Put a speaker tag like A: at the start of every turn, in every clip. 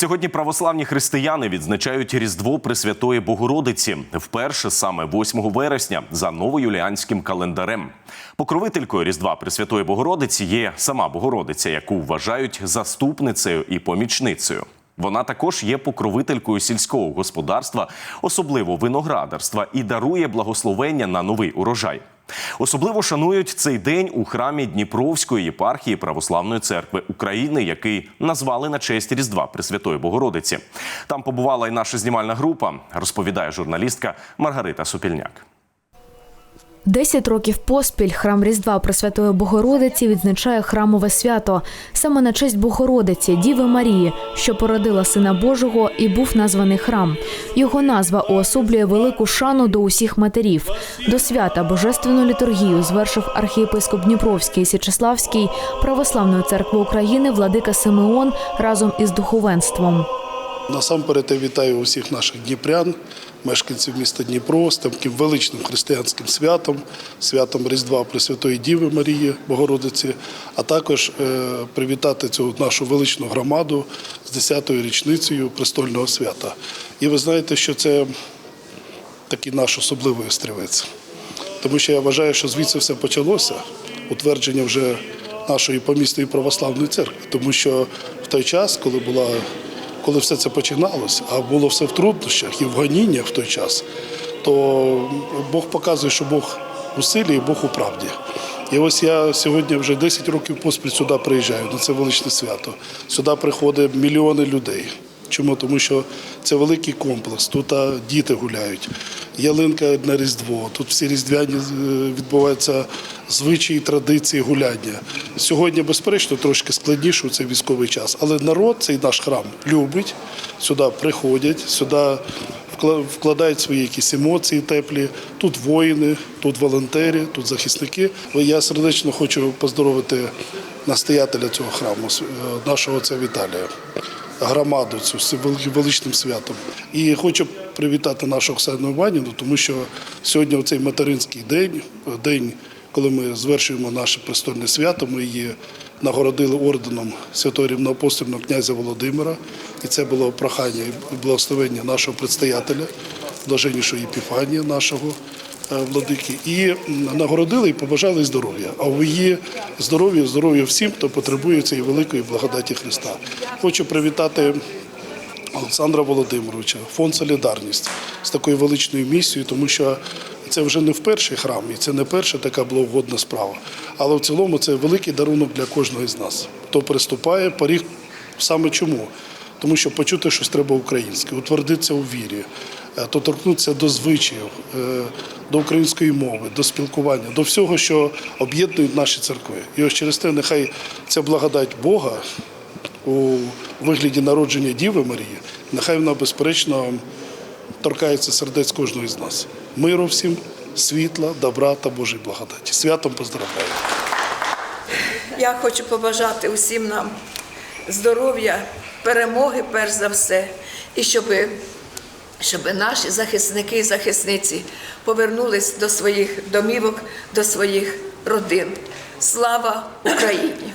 A: Сьогодні православні християни відзначають Різдво Пресвятої Богородиці вперше саме 8 вересня за новоюліанським календарем. Покровителькою Різдва Пресвятої Богородиці є сама Богородиця, яку вважають заступницею і помічницею. Вона також є покровителькою сільського господарства, особливо виноградарства, і дарує благословення на новий урожай. Особливо шанують цей день у храмі Дніпровської єпархії Православної церкви України, який назвали на честь Різдва Пресвятої Богородиці. Там побувала і наша знімальна група, розповідає журналістка Маргарита Супільняк.
B: Десять років поспіль храм Різдва Пресвятої Богородиці відзначає храмове свято саме на честь Богородиці, Діви Марії, що породила Сина Божого і був названий храм. Його назва уособлює велику шану до усіх матерів. До свята божественну літургію звершив архієпископ Дніпровський і Січеславський Православної церкви України владика Симеон разом із духовенством.
C: Насамперед я вітаю усіх наших дніпрян, мешканців міста Дніпро з таким величним християнським святом, святом Різдва Пресвятої Діви Марії Богородиці, а також е, привітати цю нашу величну громаду з 10-ю річницею престольного свята. І ви знаєте, що це такий наш особливий острівець. Тому що я вважаю, що звідси все почалося, утвердження вже нашої помісної православної церкви. Тому що в той час, коли була, коли все це починалося, а було все в труднощах і в гоніннях в той час, то Бог показує, що Бог у силі і Бог у правді. І ось я сьогодні вже 10 років поспіль сюди приїжджаю на це величне свято. Сюди приходять мільйони людей. Чому? Тому що це великий комплекс. Тут діти гуляють, ялинка на Різдво. Тут всі різдвяні е, відбуваються звичаї, традиції гуляння. Сьогодні, безперечно, трошки складніше у цей військовий час, але народ цей наш храм любить. Сюди приходять, сюди вкладають свої якісь емоції теплі. Тут воїни, тут волонтери, тут захисники. Я сердечно хочу поздоровити настоятеля цього храму, е, нашого отця Віталія громаду цю з святом. І хочу привітати нашу Оксану Іванівну, тому що сьогодні цей материнський день, день, коли ми звершуємо наше престольне свято, ми її нагородили орденом святого рівноапостольного князя Володимира. І це було прохання і благословення нашого предстоятеля, блаженнішого Єпіфанія нашого е, владики, і нагородили і побажали здоров'я. А в її здоров'я, здоров'я всім, хто потребує цієї великої благодаті Христа. Хочу привітати Олександра Володимировича, фонд Солідарність з такою величною місією, тому що це вже не в перший храм, і це не перша така благогодна справа. Але в цілому це великий дарунок для кожного з нас. Хто приступає, поріг саме чому? Тому що почути щось треба українське, утвердитися у вірі, е, доторкнутися до звичаїв, е, до української мови, до спілкування, до всього, що об'єднують наші церкви. І ось через те нехай ця благодать Бога у вигляді народження Діви Марії, нехай вона безперечно торкається сердець кожного з нас. Миру всім, світла, добра та Божої благодаті. Святом поздравляю.
D: Я хочу побажати усім нам здоров'я, перемоги, перш за все, і щоб, щоб наші захисники і захисниці повернулись до своїх домівок, до своїх родин. Слава Україні!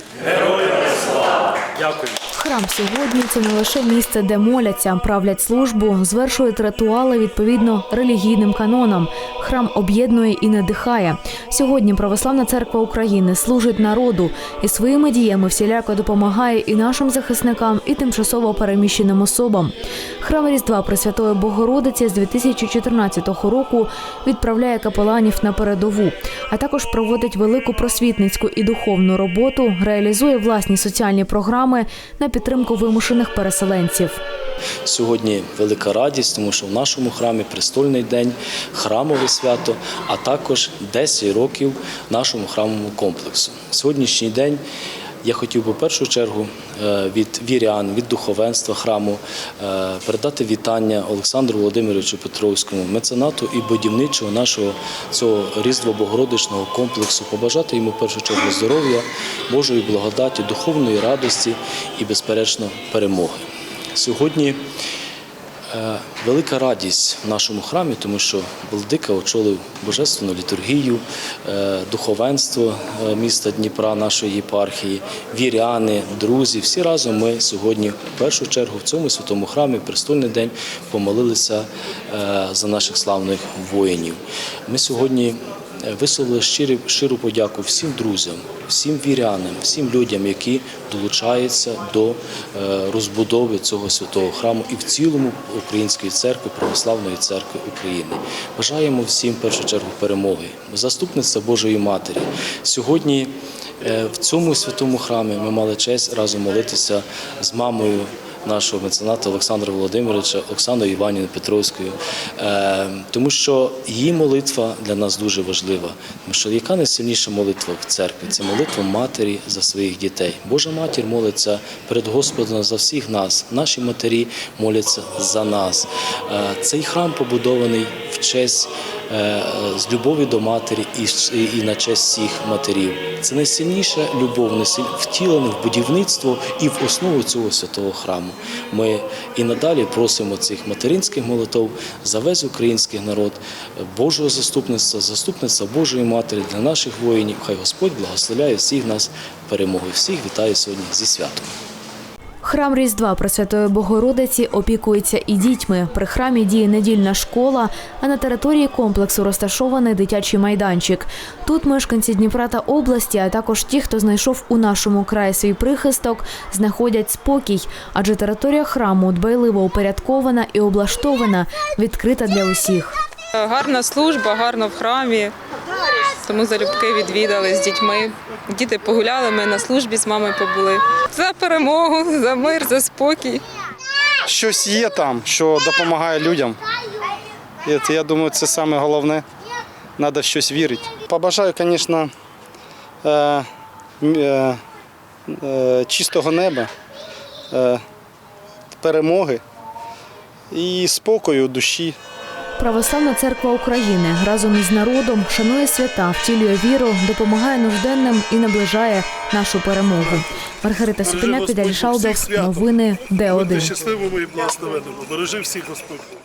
B: Храм сьогодні це не лише місце, де моляться, правлять службу, звершують ритуали відповідно релігійним канонам. Храм об'єднує і надихає. Сьогодні Православна церква України служить народу і своїми діями всіляко допомагає і нашим захисникам, і тимчасово переміщеним особам. Храм Різдва Пресвятої Богородиці з 2014 року відправляє капеланів на передову, а також проводить велику просвітницьку і духовну роботу, реалізує власні соціальні програми на підтримку вимушених переселенців.
E: Сьогодні велика радість, тому що в нашому храмі престольний день, храмове свято, а також 10 років нашому храмовому комплексу. Сьогоднішній день я хотів би в першу чергу е, від вірян, від духовенства храму е, передати вітання Олександру Володимировичу Петровському, меценату і будівничого нашого цього різдво-богородичного комплексу, побажати йому в першу чергу здоров'я, Божої благодаті, духовної радості і, безперечно, перемоги. Сьогодні Велика радість в нашому храмі, тому що Владика очолив божественну літургію, е, духовенство е, міста Дніпра, нашої єпархії, віряни, друзі. Всі разом ми сьогодні, в першу чергу, в цьому святому храмі, престольний день, помолилися е, за наших славних воїнів. Ми сьогодні е, висловили щирі, щиру подяку всім друзям, всім вірянам, всім людям, які долучаються до е, розбудови цього святого храму і в цілому Української церкви, Православної церкви України. Бажаємо всім в першу чергу перемоги, заступництва Божої Матері. Сьогодні е, в цьому святому храмі ми мали честь разом молитися з мамою нашого мецената Олександра Володимировича, Оксаною Іванівною Петровською, Е, тому що її молитва для нас дуже важлива. Тому що яка найсильніша молитва в церкві? Це молитва матері за своїх дітей. Божа матір молиться перед Господом за всіх нас. Наші матері моляться за нас. Е, Цей храм побудований в честь е, з любові до матері і, на честь всіх матерів. Це найсильніша любов, втілена в будівництво і в основу цього святого храму. Ми і надалі просимо цих материнських молитов за весь український народ, Божого заступництва, заступництва Божої Матері для наших воїнів. Хай Господь благословляє всіх нас перемогою. Всіх вітаю сьогодні зі святом.
B: Храм Різдва Пресвятої Богородиці опікується і дітьми. При храмі діє недільна школа, а на території комплексу розташований дитячий майданчик. Тут мешканці Дніпра та області, а також ті, хто знайшов у нашому краї свій прихисток, знаходять спокій, адже територія храму дбайливо упорядкована і облаштована, відкрита для усіх.
F: Гарна служба, гарно в храмі. Тому залюбки відвідали з дітьми. Діти погуляли, ми на службі з мамою побули. За перемогу, за мир, за спокій.
G: щось є там, що допомагає людям. І я думаю, це саме головне. Треба щось вірити. Побажаю, звісно, е, е, е, чистого неба, перемоги і спокою душі.
B: Православна церква України разом із народом шанує свята, втілює віру, допомагає нужденним і наближає нашу перемогу. Маргарита Супіняк, Віталій Шалдов. Новини
C: Будьте
B: Д1.
C: щасливими і благословенними. Бережи всіх Господь.